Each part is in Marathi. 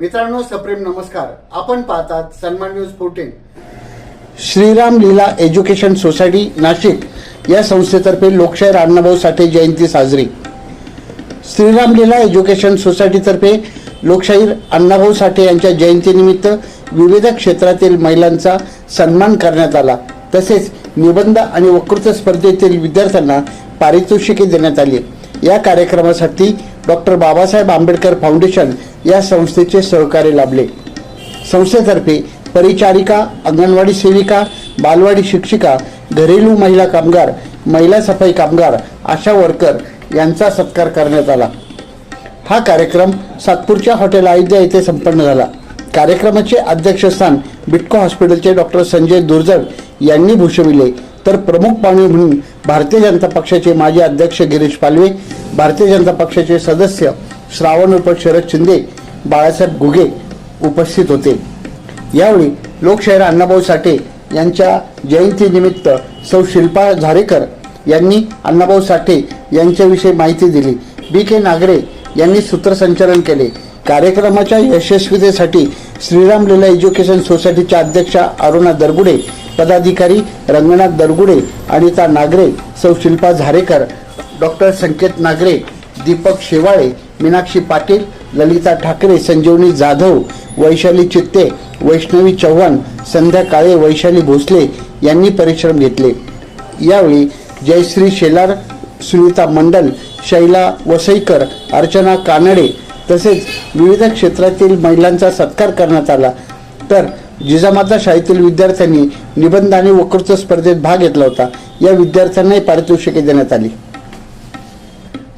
मित्रांनो सप्रेम नमस्कार. आपण पाहतात Sanman news fourteen Shriram Leela education society Nashik. या संस्थेतर्फे लोकशाहीर अण्णाभाऊ साठे जयंती साजरी. श्रीराम लीला एज्युकेशन सोसायटीतर्फे लोकशाहीर अण्णाभाऊ साठे यांच्या जयंतीनिमित्त विविध क्षेत्रातील महिलांचा सन्मान करण्यात आला. तसेच निबंध आणि वक्तृत्व स्पर्धेतील विद्यार्थ्यांना पारितोषिके देण्यात आली. या कार्यक्रमासाठी डॉक्टर बाबासाहेब आंबेडकर फाउंडेशन या संस्थेचे सहकार्य लाभले. संस्थेतर्फे परिचारिका अंगणवाडी सेविका बालवाडी शिक्षिका घरेलू महिला कामगार महिला सफाई कामगार आशा वर्कर यांचा सत्कार करण्यात आला. हा कार्यक्रम सातपूरच्या हॉटेल अयोध्या येथे संपन्न झाला. कार्यक्रमाचे अध्यक्षस्थान बिटको हॉस्पिटलचे डॉक्टर संजय दुर्जळ यांनी भूषविले. तर प्रमुख पाहुणे म्हणून भारतीय जनता पक्षाचे माजी अध्यक्ष गिरीश पालवे भारतीय जनता पक्षाचे सदस्य श्रावण उप शरद शिंदे बाळासाहेब घुगे उपस्थित होते. यावेळी लोकशाहीर अण्णाभाऊ साठे यांच्या जयंतीनिमित्त सौ शिल्पा झारेकर यांनी अण्णाभाऊ साठे यांच्याविषयी माहिती दिली. बी के नागरे यांनी सूत्रसंचालन केले. कार्यक्रमाच्या यशस्वीतेसाठी श्रीराम लीला एज्युकेशन सोसायटीच्या अध्यक्षा अरुणा दरगुडे पदाधिकारी रंगनाथ दरगुडे अनिता नागरे सौ शिल्पा झारेकर डॉक्टर संकेत नागरे दीपक शेवाळे मीनाक्षी पाटील ललिता ठाकरे संजीवनी जाधव वैशाली चित्ते वैष्णवी चव्हाण संध्या काळे वैशाली भोसले यांनी परिश्रम घेतले. यावेळी जयश्री शेलार सुनीता मंडल शैला वसईकर अर्चना कानडे तसेच विविध क्षेत्रातील महिलांचा सत्कार करण्यात आला. तर जिजामाता शाळेतील विद्यार्थ्यांनी निबंध आणि वक्तृत्व स्पर्धेत भाग घेतला होता. या विद्यार्थ्यांनाही पारितोषिके देण्यात आली.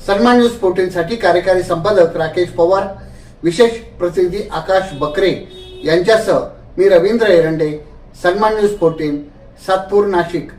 सन्मान न्यूज फोर्टीनसाठी कार्यकारी संपादक राकेश पवार विशेष प्रतिनिधी आकाश बकरे यांच्यासह मी रवींद्र एरंडे सन्मान न्यूज फोर्टीन सातपूर नाशिक.